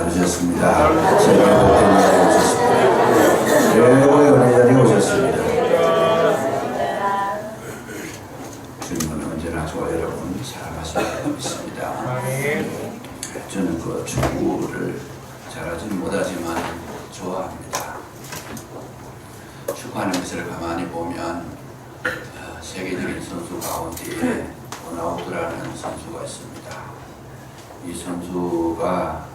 다루셨습니다. 성령 복된 오셨습니다. 최고의 은혜 자리에 오셨습니다. 주님은 언제나 저와 여러분 사랑하시는 믿습니다. 저는 그 축구를 잘하지는 못하지만 좋아합니다. 축구하는 것을 가만히 보면 어, 세계적인 선수 가운데 호나우드라는 선수가 있습니다. 이 선수가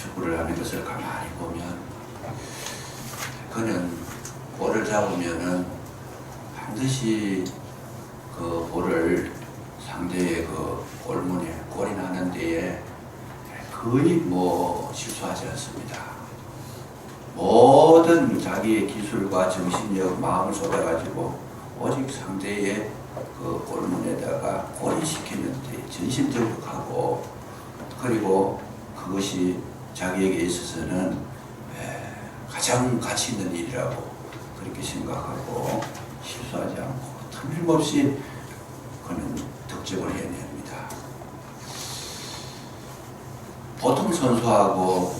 축구를 하는 것을 가만히 보면 그는 볼을 잡으면은 반드시 그 볼을 상대의 그 골문에 골이 나는 데에 거의 뭐 실수하지 않습니다. 모든 자기의 기술과 정신력, 마음을 쏟아가지고 오직 상대의 그 골문에다가 골이 시키는 데 전심적으로 가고 그리고 그것이 자기에게 있어서는 에, 가장 가치 있는 일이라고 그렇게 생각하고 실수하지 않고 틀림없이 그는 득점을 해냅니다. 보통 선수하고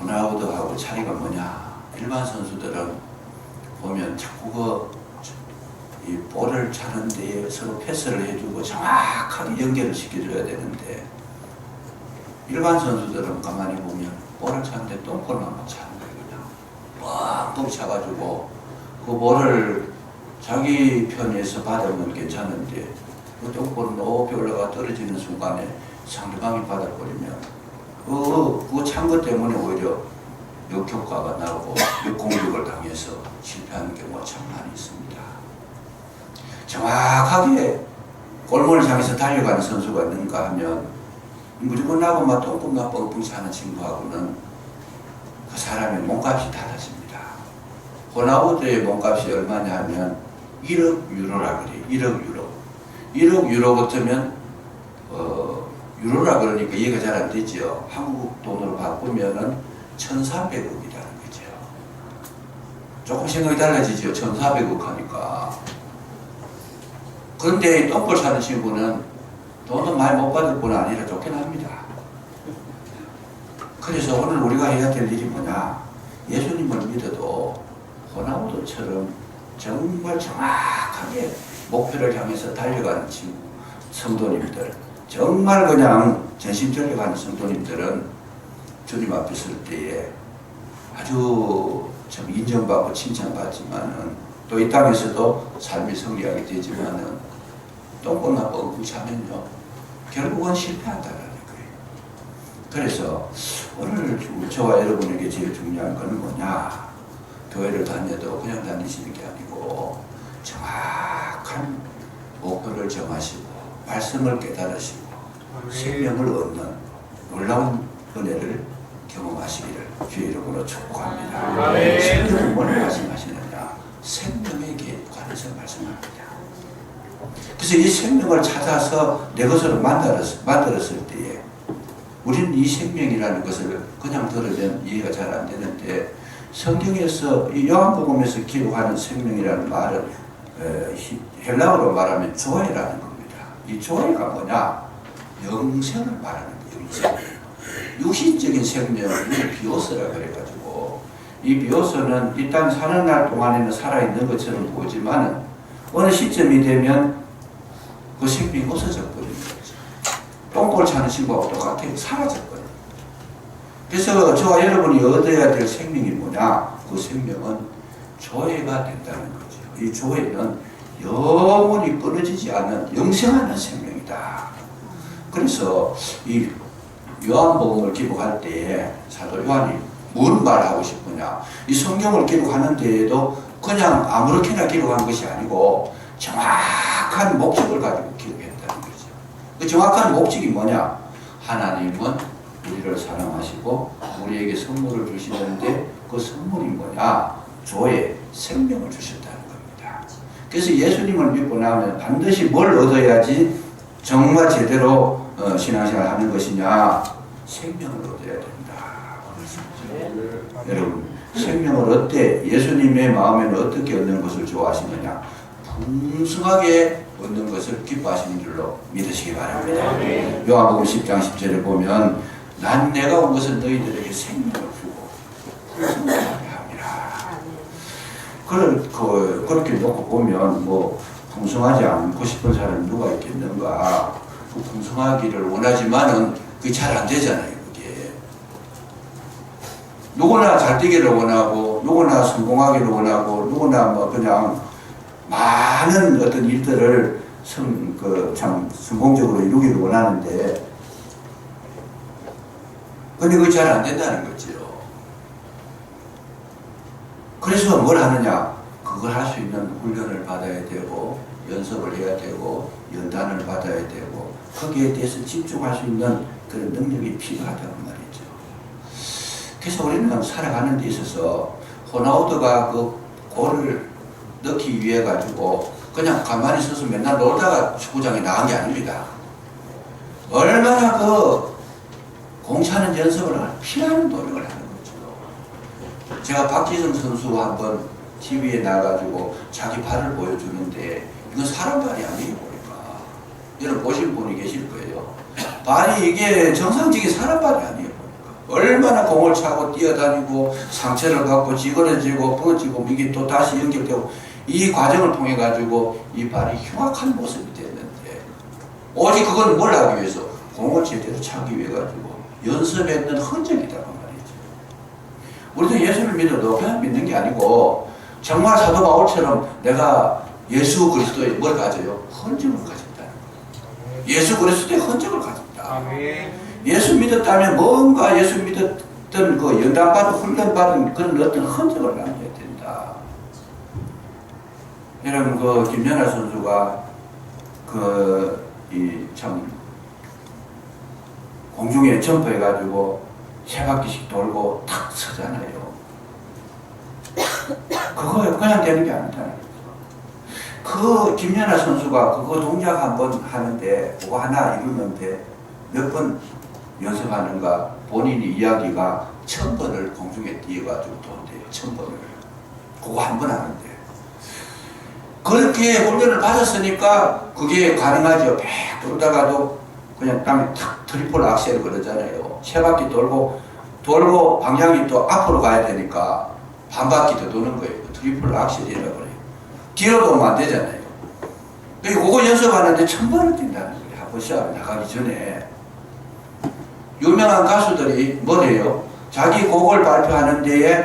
호나우드하고 차이가 뭐냐? 일반 선수들은 보면 자꾸 그이 볼을 차는 데에 서로 패스를 해주고 정확하게 연결을 시켜줘야 되는데 일반 선수들은 가만히 보면 볼을 차는데 똥볼만 못 차는 거예요. 그냥 뻥뻥 차가지고 그 볼을 자기 편에서 받으면 괜찮은데 그 똥볼은 높이 올라가 떨어지는 순간에 상대방이 받아버리면 그, 그찬 것 때문에 오히려 역효과가 나고 역공격을 당해서 실패하는 경우가 참 많이 있습니다. 정확하게 골문을 향해서 달려가는 선수가 있는가 하면 무조건 나고 막 똥꿈나 뻥뻥 차는 친구하고는 그 사람의 몸값이 달라집니다. 호나우드의 몸값이 얼마냐 하면 1억 유로라 그래요. 1억 유로. 1억 유로 같으면 어, 유로라 그러니까 이해가 잘 안 되죠. 한국 돈으로 바꾸면은 1,400억이라는 거죠. 조금 생각이 달라지죠. 1,400억 하니까. 그런데 똥볼 사는 친구는 돈은 많이 못 받을 뿐 아니라 합니다. 그래서 오늘 우리가 해야 될 일이 뭐냐? 예수님을 믿어도 호나우드처럼 정말 정확하게 목표를 향해서 달려가는 친구, 성도님들, 정말 그냥 전심 전력하는 성도님들은 주님 앞에 설 때에 아주 참 인정받고 칭찬받지만은 또 이 땅에서도 삶이 성리하게 되지만은 똥꼬나 뻥뻥 차면요 결국은 실패한다는 거예요. 그래서 오늘 저와 여러분에게 제일 중요한 것은 뭐냐? 교회를 다녀도 그냥 다니시는 게 아니고 정확한 목표를 정하시고 말씀을 깨달으시고 생명을 얻는 놀라운 은혜를 경험하시기를 주의 이름으로 축복합니다. 아멘. 생명은 뭘 말씀하시느냐? 생명에게 관해서 말씀합니다. 그래서 이 생명을 찾아서 내 것으로 만들었, 만들었을 때에 우리는 이 생명이라는 것을 그냥 들으면 이해가 잘 안 되는데 성경에서 이 요한복음에서 기록하는 생명이라는 말은 에, 히- 헬라어로 말하면 조이라는 겁니다. 이 조이가 뭐냐? 영생을 말하는 거예요. 영생. 육신적인 생명을 비오스라 그래가지고 이 비오스는 이 땅 사는 날 동안에는 살아있는 것처럼 보지만 어느 시점이 되면 그 생명이 없어져 버리는 거죠. 똥볼 차는 친구하고 똑같아요. 사라져 버려요. 그래서 저와 여러분이 얻어야 될 생명이 뭐냐? 그 생명은 조회가 된다는 거죠. 이 조회는 영원히 끊어지지 않는 영생하는 생명이다. 그래서 이 요한복음을 기록할 때에 사도 요한이 무슨 말하고 싶으냐? 이 성경을 기록하는 데에도 그냥 아무렇게나 기록한 것이 아니고 정확한 목적을 가지고 기록했다는 거죠. 그 정확한 목적이 뭐냐? 하나님은 우리를 사랑하시고 우리에게 선물을 주시는데 그 선물이 뭐냐? 조의 생명을 주셨다는 겁니다. 그래서 예수님을 믿고 나면 반드시 뭘 얻어야지 정말 제대로 어, 신앙생활 하는 것이냐? 생명을 얻어야 된다. 여러분, 생명을 어때? 예수님의 마음에는 어떻게 얻는 것을 좋아하시느냐? 풍성하게 얻는 것을 기뻐하시는 줄로 믿으시기 바랍니다. 요한복음 10장 10절에 보면 난 내가 온 것은 너희들에게 생명을 주고 승리하게 함이라. 그런 그 그렇게 놓고 보면 뭐 풍성하지 않고 싶은 사람이 누가 있겠는가? 그 풍성하기를 원하지만은 그게 잘 안 되잖아요. 그게 누구나 잘 되기를 원하고 누구나 성공하기를 원하고 누구나 뭐 그냥 많은 어떤 일들을 성, 그, 참, 성공적으로 이루기를 원하는데, 근데 그게 잘 안 된다는 거죠. 그래서 뭘 하느냐? 그걸 할 수 있는 훈련을 받아야 되고, 연습을 해야 되고, 연단을 받아야 되고, 거기에 대해서 집중할 수 있는 그런 능력이 필요하다는 말이죠. 그래서 우리는 살아가는 데 있어서 호나우드가 그 골을 넣기 위해 가지고 그냥 가만히 서서 맨날 놀다가 축구장에 나간 게 아닙니다. 얼마나 그 공차는 연습을 할 피하는 노력을 하는 거죠. 제가 박지성 선수 한번 TV에 나가지고 자기 발을 보여주는데 이건 사람 발이 아니에요 여러분 보신 분이 계실 거예요. 발이 이게 정상적인 사람 발이 아니에요 얼마나 공을 차고 뛰어다니고 상처를 받고 찌그러지고 부러지고 이게 또 다시 연결되고 이 과정을 통해 가지고 이 발이 흉악한 모습이 됐는데 오직 그건 뭘 하기 위해서 공을 제대로 차기 위해 가지고 연습했던 흔적이다 그 말이죠. 우리도 예수를 믿어도 그냥 믿는 게 아니고 정말 사도 바울처럼 내가 예수 그리스도의 뭘 가져요? 흔적을 가졌다. 예수 그리스도의 흔적을. 아멘. 예수 믿었다면 뭔가 예수 믿었던 그 연단받은 훈련받은 그런 어떤 흔적을 남겨야 된다. 여러분 그 김연아 선수가 그이참 공중에 점프해가지고 세 바퀴씩 돌고 탁 서잖아요. 그거 그냥 되는 게 아니다. 그 김연아 선수가 그거 동작 한 번 하는데 그거 하나 이루는데 몇 번 연습하는가 본인이 이야기가 천 번을 공중에 뛰어가지고 돈대요. 천 번을. 그거 한 번 하는데. 그렇게 훈련을 받았으니까 그게 가능하죠. 백 돌다가도 그냥 땅에 탁 트리플 악셀 그러잖아요. 세 바퀴 돌고 돌고 방향이 또 앞으로 가야 되니까 반 바퀴 더 도는 거예요. 그 트리플 악셀이라고 그래요. 도면 안 되잖아요. 그거 연습하는데 천 번을 뛴다는 거예요. 한번 시합 나가기 전에. 유명한 가수들이 뭐래요? 자기 곡을 발표하는 데에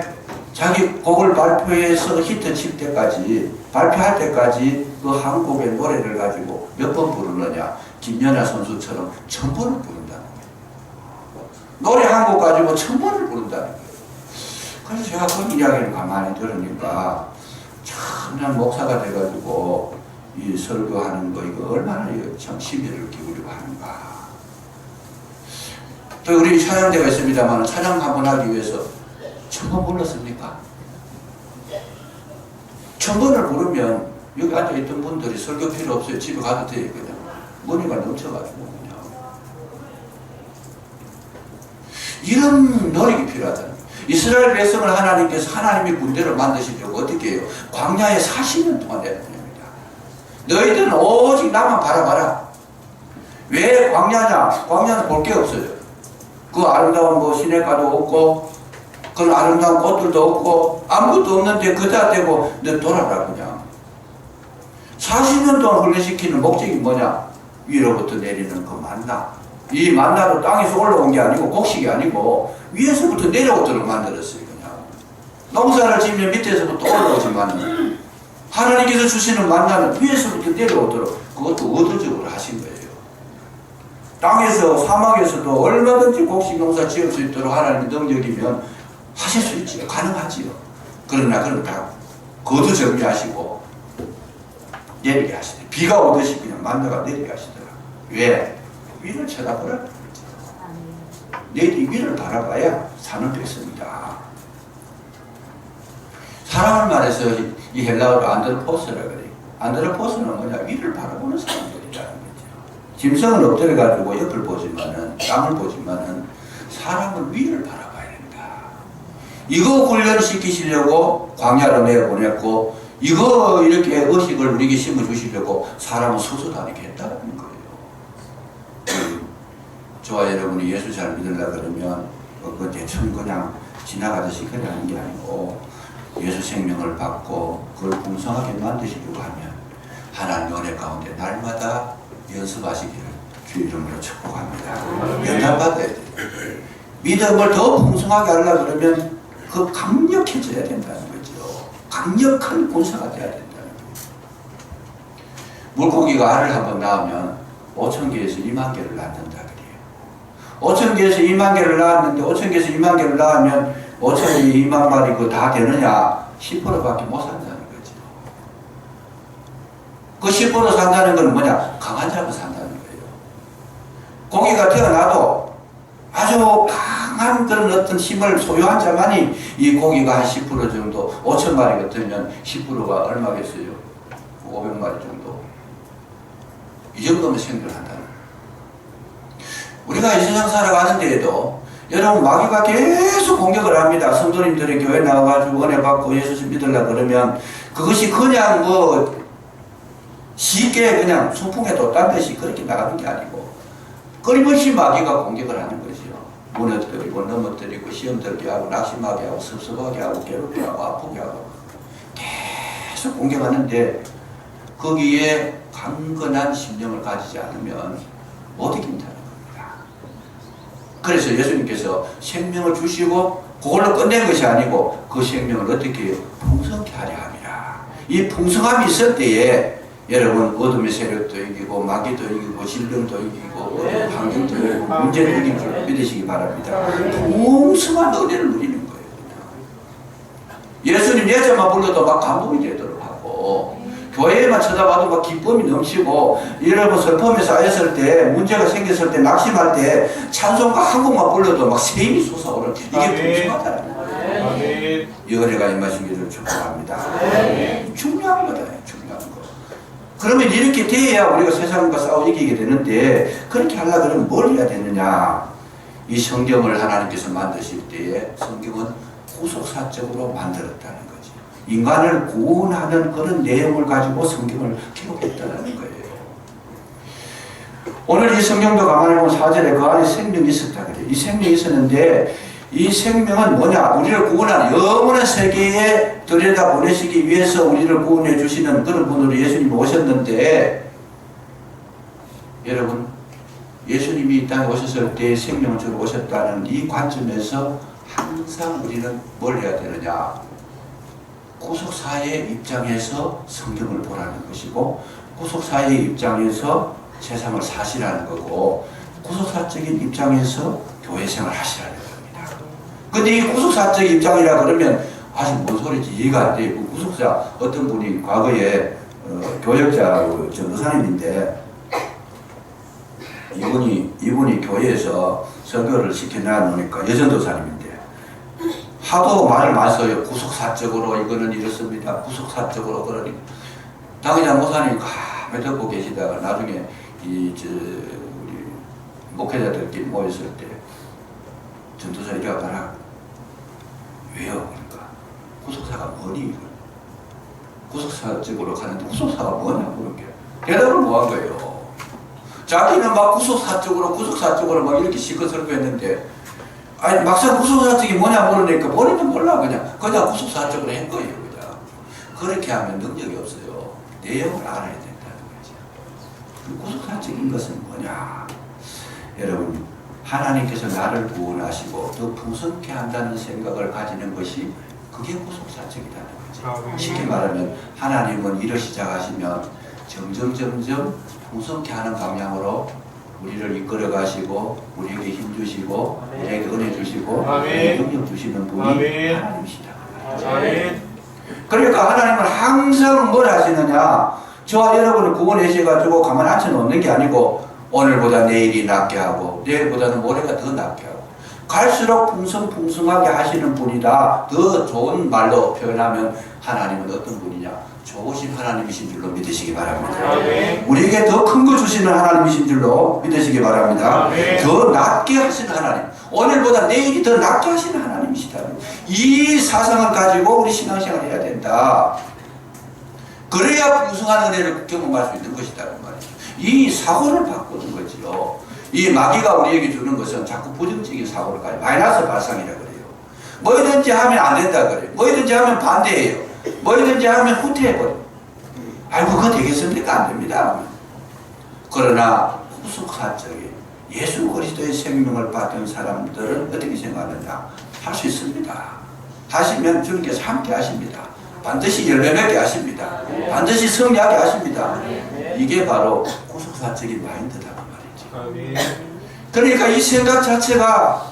자기 곡을 발표해서 히트 칠 때까지 발표할 때까지 그 한 곡의 노래를 가지고 몇 번 부르느냐 김연아 선수처럼 천 번을 부른다는 거예요. 노래 한 곡 가지고 천 번을 부른다는 거예요. 그래서 제가 그 이야기를 가만히 들으니까 참난 목사가 돼가지고 이 설교하는 거 이거 얼마나 참 심혈을 기울이고 하는가. 또 우리 찬양대가 있습니다만 찬양 한번 하기 위해서 천번 불렀습니까? 천 번을 부르면 여기 앉아있던 분들이 설교 필요 없어요. 집에 가도 돼요. 그냥. 머리가 넘쳐가지고 그냥. 이런 노력이 필요하다는 거예요. 이스라엘 백성을 하나님께서 하나님의 군대를 만드시려고 어떻게 해요? 광야에 40년 동안 내보냅니다. 너희들은 오직 나만 바라봐라. 왜 광야냐? 광야는 볼 게 없어요. 그 아름다운 뭐 시내가도 없고 그 아름다운 꽃들도 없고 아무것도 없는데 그다 대고 너 돌아라 그냥 40년 동안 훈련시키는 목적이 뭐냐 위로부터 내리는 그 만나 이 만나도 땅에서 올라온 게 아니고 곡식이 아니고 위에서부터 내려오도록 만들었어요 그냥 농사를 지으면 밑에서부터 올라오지만 하나님께서 주시는 만나는 위에서부터 내려오도록 그것도 의도적으로 하신 거예요 땅에서 사막에서도 얼마든지 곡식 농사 지을 수 있도록 하나님 능력이면 하실 수 있지요. 가능하지요. 그러나 그럼 다 거두 정리하시고 내리게 하시더라. 비가 오듯이 그냥 만나가 내리게 하시더라. 왜? 위를 쳐다보라. 내리 위를 바라봐야 사는 백성이다. 사람을 말해서 이- 이 헬라어로 안드로포스라 그래요. 안드로포스는 뭐냐? 위를 바라보는 사람들이라는 거죠. 짐승은 엎드려가지고 옆을 보지만은, 땅을 보지만은, 사람은 위를 바라봐야 된다. 이거 훈련시키시려고 광야로 내보냈고, 이거 이렇게 의식을 우리에게 심어주시려고 사람은 서서 다니게 했다는 거예요. 저와 여러분이 예수 잘 믿으려 그러면 어, 그 대충 그냥 지나가듯이 그래 하는 게 아니고 예수 생명을 받고 그걸 풍성하게 만드시려고 하면 하나님 은혜 가운데 날마다 연습하시기를 주 이름으로 축복합니다. 연단받아야 돼요. 믿음을 더 풍성하게 하려고 그러면 그 강력해져야 된다는 거죠. 강력한 군사가 돼야 된다는 거죠. 물고기가 알을 한번 낳으면 5천 개에서 2만 개를 낳는다. 5천 개에서 2만 개를 낳았는데 5천 개에서 2만 개를 낳으면 5천 개 2만 마리 그다 되느냐? 10%밖에 못 산다는 거죠. 그10% 산다는 건 뭐냐? 강한 자가 산다는 거예요. 고기가 태어나도 아주 강한 그런 어떤 힘을 소유한 자만이 이 고기가 한 10% 정도 5천 마리가 되면 10%가 얼마겠어요? 500마리 정도. 이 정도면 생존한다는. 우리가 이 세상 살아가는데에도 여러분 마귀가 계속 공격을 합니다. 성도님들이 교회 나와가지고 은혜 받고 예수 믿으려 그러면 그것이 그냥 뭐 쉽게 그냥 순풍에 돋단 듯이 그렇게 나가는 게 아니고 끊임없이 마귀가 공격을 하는 거지요. 무너뜨리고 넘어뜨리고 시험 들게 하고 낙심하게 하고 섭섭하게 하고 괴롭게 하고 아프게 하고 계속 공격하는데 거기에 강건한 심령을 가지지 않으면 못 겁니다. 그래서 예수님께서 생명을 주시고 그걸로 끝낸 것이 아니고 그 생명을 어떻게? 풍성케 하려 함이라. 이 풍성함이 있을 때에 여러분 어둠의 세력도 이기고 마귀도 이기고 질병도 이기고 어떤 환경도 이기고 문제를 이길 줄 믿으시기 바랍니다. 풍성한 은혜를 누리는 거예요. 예수님 예자만 불러도 막 감동이 되도록 하고 교회에만 쳐다봐도 막 기쁨이 넘치고 여러분 슬픔에 쌓였을 때 문제가 생겼을 때 낙심할 때 찬송가 한 곡만 불러도 막 세임이 솟아오르는 이게 아멘. 풍성하다는 거예요. 아멘. 이 은혜가 임하시기를 축복합니다. 중요한 거다, 중요한 거. 그러면 이렇게 돼야 우리가 세상과 싸워 이기게 되는데 그렇게 하려고 그러면 뭘 해야 되느냐? 이 성경을 하나님께서 만드실 때에 성경은 후속사적으로 만들었다는 거지. 인간을 구원하는 그런 내용을 가지고 성경을 기록했다는 거예요. 오늘 이 성경도 가만히 보면 4절에 그 안에 생명이 있었다 그래요. 이 생명이 있었는데 이 생명은 뭐냐? 우리를 구원하는 영원한 세계에 들여다 보내시기 위해서 우리를 구원해 주시는 그런 분으로 예수님이 오셨는데 여러분 예수님이 이 땅에 오셨을 때 생명을 주러 오셨다는 이 관점에서 항상 우리는 뭘 해야 되느냐? 구속사의 입장에서 성경을 보라는 것이고 구속사의 입장에서 세상을 사시라는 거고 구속사적인 입장에서 교회 생활 하시라는 겁니다. 근데 이 구속사적 입장이라 그러면 아직 뭔 소리지 이해가 안 돼. 그 구속사 어떤 분이 과거에 어, 교역자 그 전도사님인데 이분이 이분이 교회에서 설교를 시켜놔 놓으니까 여전도사님인데 하도 말을 많이 써요. 구속사적으로 이거는 이렇습니다. 구속사적으로 그러니 당의자 목사님이 가만히 듣고 계시다가 나중에 이저 우리 목회자들끼리 모였을 때 전도사 이리 와봐라. 왜요? 그러니까 구속사가 뭐니? 구속사적으로 가는데 구속사가 뭐냐고 그렇게 대답을 못한 거예요. 자기는 막 구속사적으로 구속사적으로 막 이렇게 시커설고 했는데 아니 막상 구속사적이 뭐냐 모르니까 본인도 몰라 그냥. 그냥 구속사적으로 한 거예요 그냥. 그렇게 하면 능력이 없어요. 내용을 알아야 된다는 거죠. 그 구속사적인 것은 뭐냐? 여러분 하나님께서 나를 구원하시고 더 풍성케 한다는 생각을 가지는 것이 그게 구속사적이라는 거죠. 아멘. 쉽게 말하면 하나님은 일을 시작하시면 점점 점점 풍성케 하는 방향으로 우리를 이끌어 가시고 우리에게 힘 주시고 아멘. 우리에게 은혜 주시고 아멘. 능력 주시는 분이 아멘. 하나님이시다. 아멘. 그러니까 하나님은 항상 뭘 하시느냐? 저와 여러분을 구원하셔가지고 가만 앉혀 놓는 게 아니고 오늘보다 내일이 낫게 하고 내일보다는 모레가 더 낫게 하고 갈수록 풍성풍성하게 하시는 분이다. 더 좋은 말로 표현하면 하나님은 어떤 분이냐? 좋으신 하나님이신 줄로 믿으시기 바랍니다. 아멘. 우리에게 더 큰 거 주시는 하나님이신 줄로 믿으시기 바랍니다. 아멘. 더 낫게 하시는 하나님. 오늘보다 내일이 더 낫게 하시는 하나님이시다. 이 사상을 가지고 우리 신앙생활을 해야 된다. 그래야 풍성한 은혜를 경험할 수 있는 말이죠. 이 사고를 바꾸는 거지요. 이 마귀가 우리에게 주는 것은 자꾸 부정적인 사고를 가요. 마이너스 발상이라 그래요. 뭐든지 하면 안 된다 그래요. 뭐든지 하면 반대해요. 뭐든지 하면 후퇴해버려요. 아이고, 그거 되겠습니까? 안 됩니다. 그러나 후속사적인 예수 그리스도의 생명을 받은 사람들은 어떻게 생각하느냐? 할 수 있습니다. 하시면 주님께서 함께 하십니다. 반드시 열매 맺게 하십니다. 반드시 승리하게 하십니다. 이게 바로 말이죠. 아멘. 그러니까 이 생각 자체가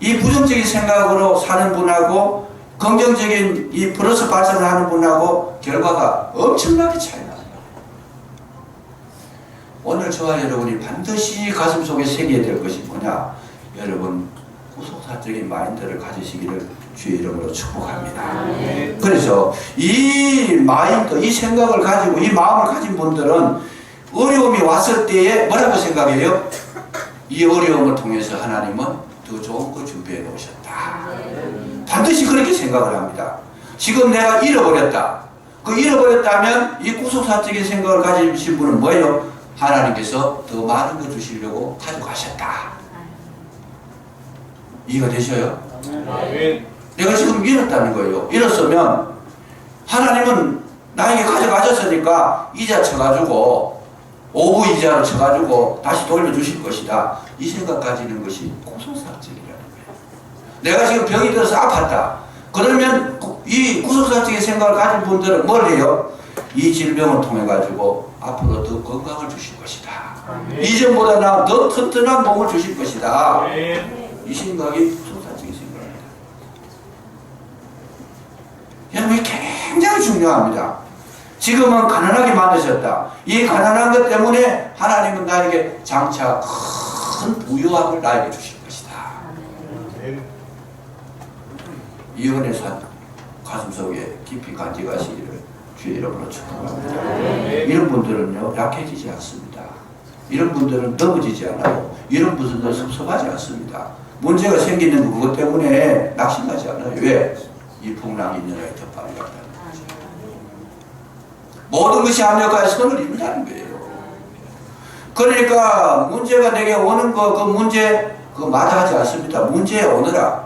이 부정적인 생각으로 사는 분하고 긍정적인 이 플러스 발전을 하는 분하고 결과가 엄청나게 차이 납니다. 오늘 저와 여러분이 반드시 가슴 속에 새겨야 될 것이 뭐냐? 여러분 후속사적인 마인드를 가지시기를 주의 이름으로 축복합니다. 그래서 이 마인드, 이 생각을 가지고 이 마음을 가진 분들은 어려움이 왔을 때에 뭐라고 생각해요? 이 어려움을 통해서 하나님은 더 좋은 거 준비해 놓으셨다. 반드시 그렇게 생각을 합니다. 지금 내가 잃어버렸다. 그 잃어버렸다면 이 구속사적인 생각을 가지신 분은 뭐예요? 하나님께서 더 많은 거 주시려고 가져가셨다. 이해가 되셔요? 내가 지금 잃었다는 거예요. 잃었으면 하나님은 나에게 가져가셨으니까 이자 쳐가지고 오후 이자를 쳐가지고 다시 돌려주실 것이다. 이 생각 가지는 것이 구속사적이라는 거예요. 내가 지금 병이 들어서 아팠다. 그러면 구- 이 구속사적인 생각을 가진 분들은 뭘 해요? 이 질병을 통해 가지고 앞으로 더 건강을 주실 것이다. 아멘. 이전보다 나더 튼튼한 몸을 주실 것이다. 아멘. 이 생각이 소사적인 생각입니다. 여러분, 굉장히 중요합니다. 지금은 가난하게 만드셨다. 이 가난한 것 때문에 하나님은 나에게 장차 큰 부유함을 나에게 주실 것이다. 아멘. 이 은혜사 가슴 속에 깊이 간직하시기를 주의 이름으로 축복합니다. 이런 분들은요 약해지지 않습니다. 이런 분들은 넘어지지 않아요. 이런 분들은 섭섭하지 않습니다. 문제가 생기는 그것 때문에 낙심하지 않아요. 왜? 이 풍랑이 빨리 간다는 거죠. 모든 것이 합력하여 선을 이룬다는 거예요. 그러니까 문제가 내게 오는 거 그 문제 그거 마다하지 않습니다. 문제에 오느라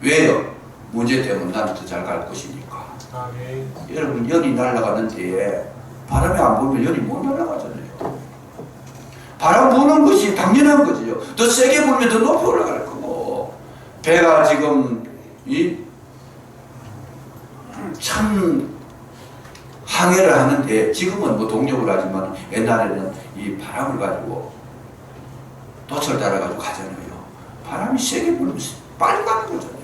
왜요? 문제 때문에 나는 더잘 갈 것이니까. 아멘. 여러분 열이 날아가는데 바람이 안 불면 열이 못 날아가잖아요. 바람 부는 것이 당연한 거지요. 더 세게 불면 더 높이 올라갈 거고 배가 지금 이 참 항해를 하는데 지금은 뭐 동력을 하지만 옛날에는 이 바람을 가지고 돛을 따라가지고 가잖아요. 바람이 세게 불면 빨리 가는 거잖아요.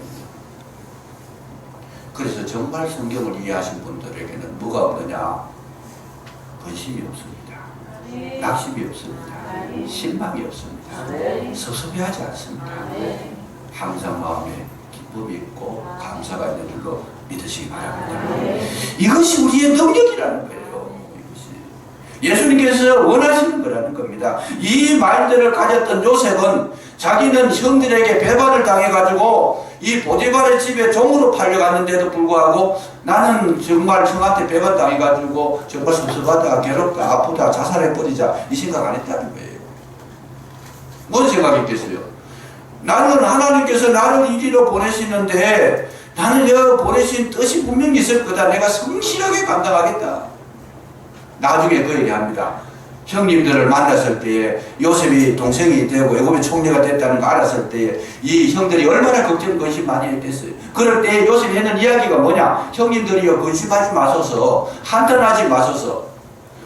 그래서 정말 성경을 이해하신 분들에게는 뭐가 없느냐? 근심이 없습니다. 낙심이 없습니다. 실망이 없습니다. 섭섭해하지 않습니다. 항상 마음에 기쁨이 있고 감사가 있는 줄로 믿으시기 바랍니다. 이것이 우리의 능력이라는 거예요. 예수님께서 원하시는 거라는 겁니다. 이 마인드를 가졌던 요셉은 자기는 형들에게 배반을 당해가지고 이 보디발의 집에 종으로 팔려갔는데도 불구하고 나는 정말 형한테 배반당해가지고 정말 섭섭하다, 괴롭다, 아프다, 자살해버리자 이 생각 안 했다는 거예요. 뭔 생각했겠어요? 나는 하나님께서 나를 이리로 보내시는데 나는 여 보내신 뜻이 분명히 있을 거다. 내가 성실하게 감당하겠다. 나중에 그 얘기합니다. 형님들을 만났을 때에 요셉이 동생이 되고 애굽의 총리가 됐다는 거 알았을 때에 이 형들이 얼마나 걱정 근심 많이 했겠어요. 그럴 때 요셉이 하는 이야기가 뭐냐? 형님들이여 근심하지 마소서 한탄하지 마소서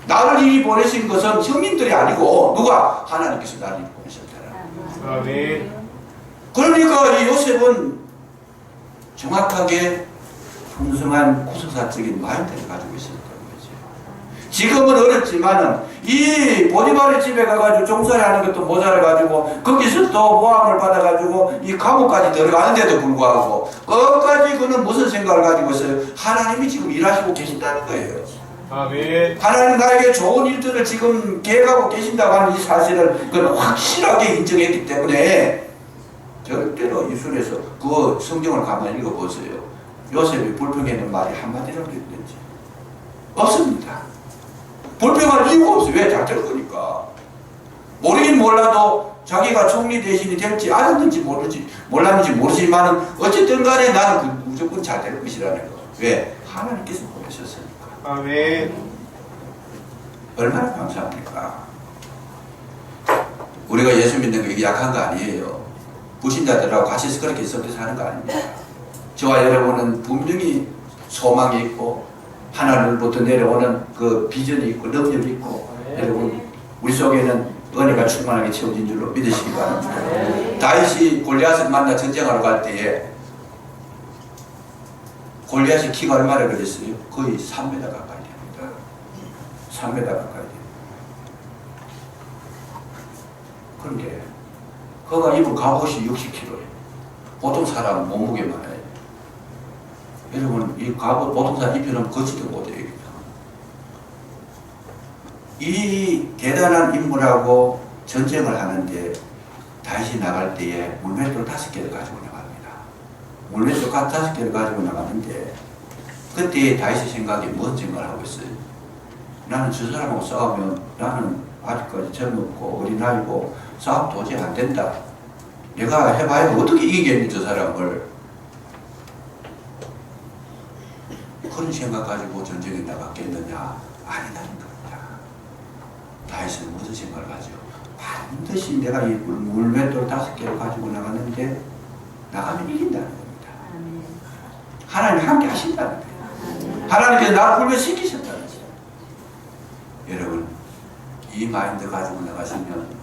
나를 이리 보내신 것은 형님들이 아니고 누가 하나님께서 나를 보내셨다라. 아멘. 그러니까 이 요셉은 정확하게 풍성한 구속사적인 마인드를 가지고 있었던 거죠. 지금은 어렵지만은 이 보디발의 집에 가가지고 종살이 하는 것도 모자라가지고 거기서 또 모함을 받아가지고 이 감옥까지 들어가는데도 불구하고 끝까지 그는 무슨 생각을 가지고 있어요? 하나님이 지금 일하시고 계신다는 거예요. 아멘. 하나님 나에게 좋은 일들을 지금 계획하고 계신다고 하는 이 사실을 그는 확실하게 인정했기 때문에 절대로 이순에서 그 성경을 가만히 읽어보세요. 요셉이 불평했는 말이 한마디라도 있는지 없습니다. 불평할 이유가 없어요. 왜? 잘될 거니까. 모르긴 몰라도 자기가 총리 대신이 될지 알았는지 모르지 몰랐는지 모르지만은 어쨌든 간에 나는 그 무조건 잘 될 것이라는 거. 왜? 하나님께서 보내셨으니까. 아멘. 얼마나 감사합니까? 우리가 예수 믿는 게 약한 거 아니에요. 불신자들하고 같이 그렇게 섞여 사는 거 아닙니다. 저와 여러분은 분명히 소망이 있고 하나님부터 내려오는 그 비전이 있고 능력이 있고 여러분 우리 속에는 은혜가 충만하게 채워진 줄로 믿으시기 바랍니다. 다윗이 골리앗을 만나 전쟁하러 갈 때에 골리앗이 키가 얼마나 그랬어요? 거의 3m 가까이 됩니다. 3m 가까이 돼요. 그런데 그가 입은 갑옷이 60kg예요. 보통 사람 몸무게만 해요. 여러분 이 갑옷 보통 사람 입혀놓으면 걷지도 못해요. 이 대단한 인물하고 전쟁을 하는데 다시 나갈 때에 물맷돌 다섯 개를 가지고 나갑니다. 물맷돌 가- 다섯 개를 가지고 나가는데 그때 다윗의 생각이 무슨 생각을 하고 있어요? 나는 저 사람하고 싸우면 나는 아직까지 젊었고 어린아이고 싸움 도저히 안 된다. 내가 해봐야 어떻게 이기겠니 저 사람을. 그런 생각 가지고 전쟁에 나갔겠느냐? 아니다는 겁니다. 다윗은 무슨 생각을 가지고 반드시 내가 이 물- 물맷돌 다섯 개를 가지고 나갔는데 나가면 이긴다는 겁니다. 하나님 함께 하신다는 거예요. 하나님께서 나를 훈련시키셨다는 거예요. 여러분, 이 마인드 가지고 나가시면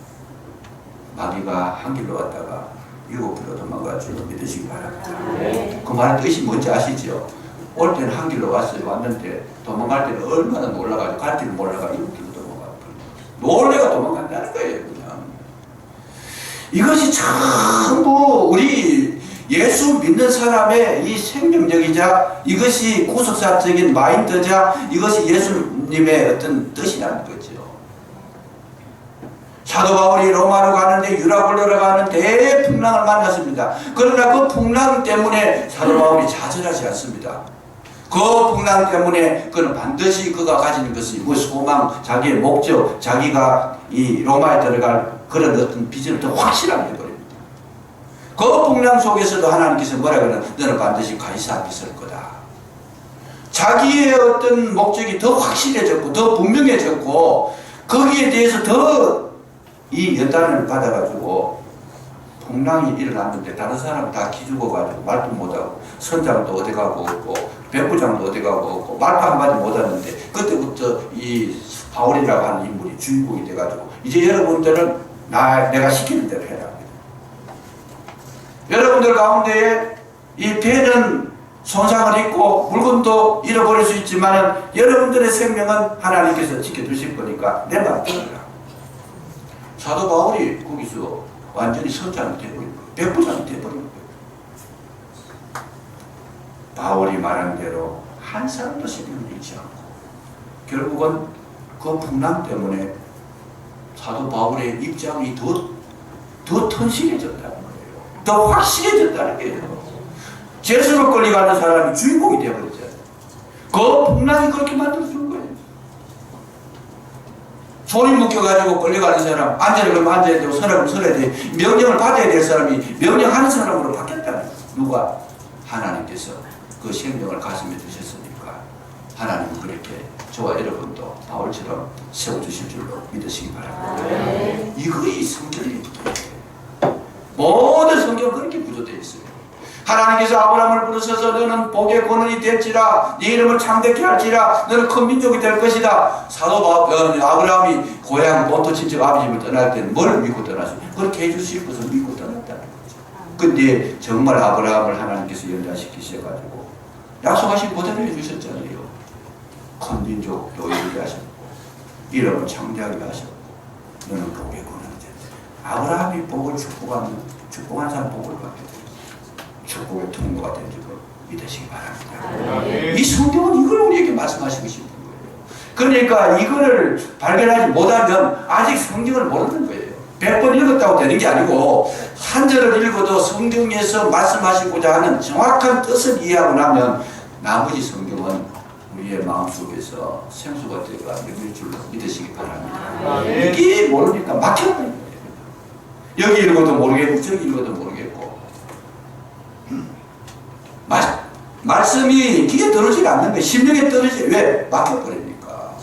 마귀가 한 길로 왔다가 일곱 길로 도망갈 줄로 믿으시기 바랍니다. 그 말의 뜻이 뭔지 아시죠? 올 때는 한 길로 왔어요. 왔는데 도망갈 때는 얼마나 놀라가지고 갈 길을 몰라가 일곱 길로 도망가고 놀래가 도망간다는 거예요. 그냥. 이것이 전부 우리 예수 믿는 사람의 이 생명력이자 이것이 구속사적인 마인드자 이것이 예수님의 어떤 뜻이라는 거죠. 사도 바울이 로마로 가는데 유라굴로로 가는 대풍랑을 만났습니다. 그러나 그 풍랑 때문에 사도 바울이 좌절하지 않습니다. 그 풍랑 때문에 그는 반드시 그가 가지는 것이 뭐 소망, 자기의 목적, 자기가 이 로마에 들어갈 그런 어떤 비전을 더 확실하게 해버립니다. 그 풍랑 속에서도 하나님께서 뭐라 그러나 너는 반드시 가이사 앞에 설 거다. 자기의 어떤 목적이 더 확실해졌고 더 분명해졌고 거기에 대해서 더 이 연단을 받아가지고 풍랑이 일어났는데 다른 사람 다 기죽어가지고 말도 못하고 선장도 어디 가고 없고 백부장도 어디 가고 없고 말도 한마디 못하는데 그때부터 이 바울이라고 하는 인물이 주인공이 돼가지고 이제 여러분들은 나 내가 시키는 대로 해라. 여러분들 가운데에 이 배는 손상을 입고 물건도 잃어버릴 수 있지만 여러분들의 생명은 하나님께서 지켜주실 거니까 내말 들으라. 사도 바울이 거기서 완전히 선장이 돼버린 거예요. 백부장이 돼버린 거예요. 바울이 말한 대로 한 사람도 생명을 잃지 않고 결국은 그 풍랑 때문에 사도 바울의 입장이 더, 더 튼실해졌다는 거예요. 더 확실해졌다는 거예요. 죄수로 끌려가는 사람이 주인공이 되어버렸잖아요. 그 풍랑이 그렇게 만들어준 거예요. 손이 묶여가지고 끌려가는 사람, 앉아야 되면 앉아야 되고, 서라면 서야 돼. 명령을 받아야 될 사람이 명령하는 사람으로 바뀌었다는 거예요. 누가? 하나님께서 그 생명을 가슴에 두셨으니까 하나님은 그렇게 저와 여러분도 바울처럼 세워주실 줄로 믿으시기 바랍니다. 이거이 성경이 모든 성경 그렇게 구조되어 있어요. 하나님께서 아브라함을 부르셔서 너는 복의 권원이 될지라 네 이름을 창대케 할지라 너는 큰 민족이 될 것이다. 사도 바- 어, 아브라함이 고향 본토 친척 아버지 집을 떠날 때는 뭘 믿고 떠났어요? 그렇게 해주실 것을 믿고 떠났다는 거죠. 근데 정말 아브라함을 하나님께서 연단시키셔가지고 약속하신 그대로 해주셨잖아요. 큰 민족 요일하게 하셨고 이름을 창대하게 하셨고 너는 복의 권원이 된다. 아브라함이 복을 축복하면 축복한 사람 복을 받게 돼요. 축복의 통로가 된 줄로 믿으시기 바랍니다. 이 성경은 이걸 우리에게 말씀하시고 싶은 거예요. 그러니까 이거를 발견하지 못하면 아직 성경을 모르는 거예요. 100번 읽었다고 되는 게 아니고 한 절을 읽어도 성경에서 말씀하시고자 하는 정확한 뜻을 이해하고 나면 나머지 성경은 우리 우리의 마음속에서 생수가 되어가 넘을 줄로 믿으시기 바랍니다. 이게 모르니까 막혀버린 거예요. 여기 읽어도 모르겠고 저기 읽어도 모르겠고 음. 말, 말씀이 귀에 떨어지지 않는 거예요. 심령에 떨어지 왜? 막혀버리니까.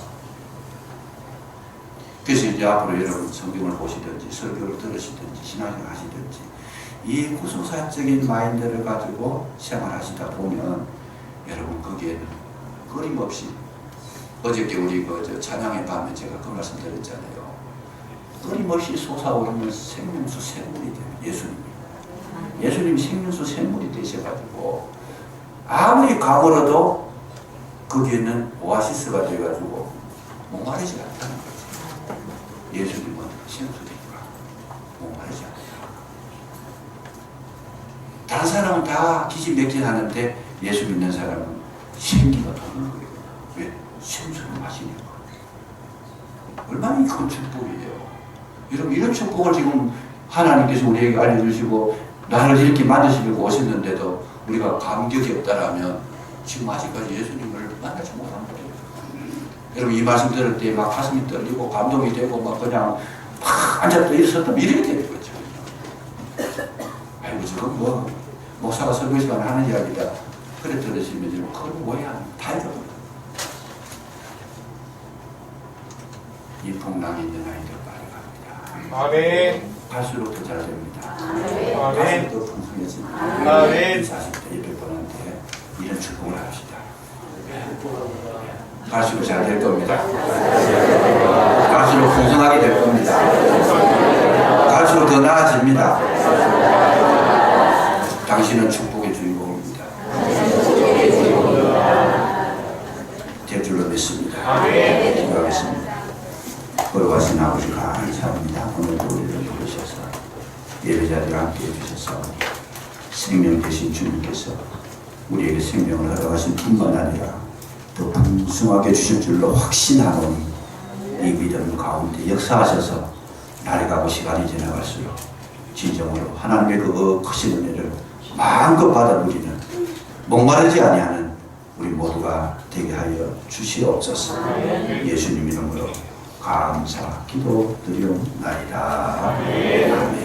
그래서 이제 앞으로 여러분 성경을 보시든지 설교를 들으시든지 신앙을 하시든지 이 구속사적인 마인드를 가지고 생활하시다 보면 여러분 거기에는 끊임없이 어저께 우리 그저 찬양의 밤에 제가 그 말씀 드렸잖아요. 끊임없이 솟아오르는 생명수 샘물이 돼요. 예수님이. 예수님이 생명수 샘물이 되셔가지고 아무리 가물어도 거기에는 오아시스가 돼가지고 목마르지 않다는 거죠. 예수님은 생수니까 목마르지 않다. 다른 사람은 다 기진맥진하는데 예수 믿는 사람은 생기가 도는 거예요. 왜? 생수를 마시니까. 얼마나 큰 축복이에요. 여러분 이런 축복을 지금 하나님께서 우리에게 알려주시고 나를 이렇게 만드시려고 오셨는데도 우리가 감격이 없다라면 지금 아직까지 예수님을 만나지 못한 거예요. 여러분 이 말씀 들을 때 막 가슴이 떨리고 감동이 되고 막 그냥 막 앉았다 일어섰다 이렇게 되는 거죠. 아이고 지금 뭐 목사가 설교 시간 하는 이야기다. 그래 들으시면 지금 그걸 뭐야 다 잃어버려. 이 풍랑이 있는 아이들 빨리 갑니다. 아멘. 갈수록 더 잘 됩니다. 아멘. 아멘. 40대 200번한테 이런 축복을 합시다. 갈수록 잘될 겁니다. 갈수록 풍성하게 될 겁니다. 갈수록 더 나아집니다. 당신은 축복의 주인공입니다. 될 줄로 믿습니다. 아멘. 기도하겠습니다. 걸어가신 아버지 감사합니다. 오늘도 예배자들과 함께 해주셔서 생명 되신 주님께서 우리에게 생명을 허락하신 뿐만 아니라 더 풍성하게 주실 줄로 확신하노니 이 믿음 가운데 역사하셔서 날이 가고 시간이 지나갈수록 진정으로 하나님의 그 크신 은혜를 마음껏 받아 누리는 목마르지 아니하는 우리 모두가 되게 하여 주시옵소서. 예수님 이름으로 감사 기도 드리옵나이다. 아멘.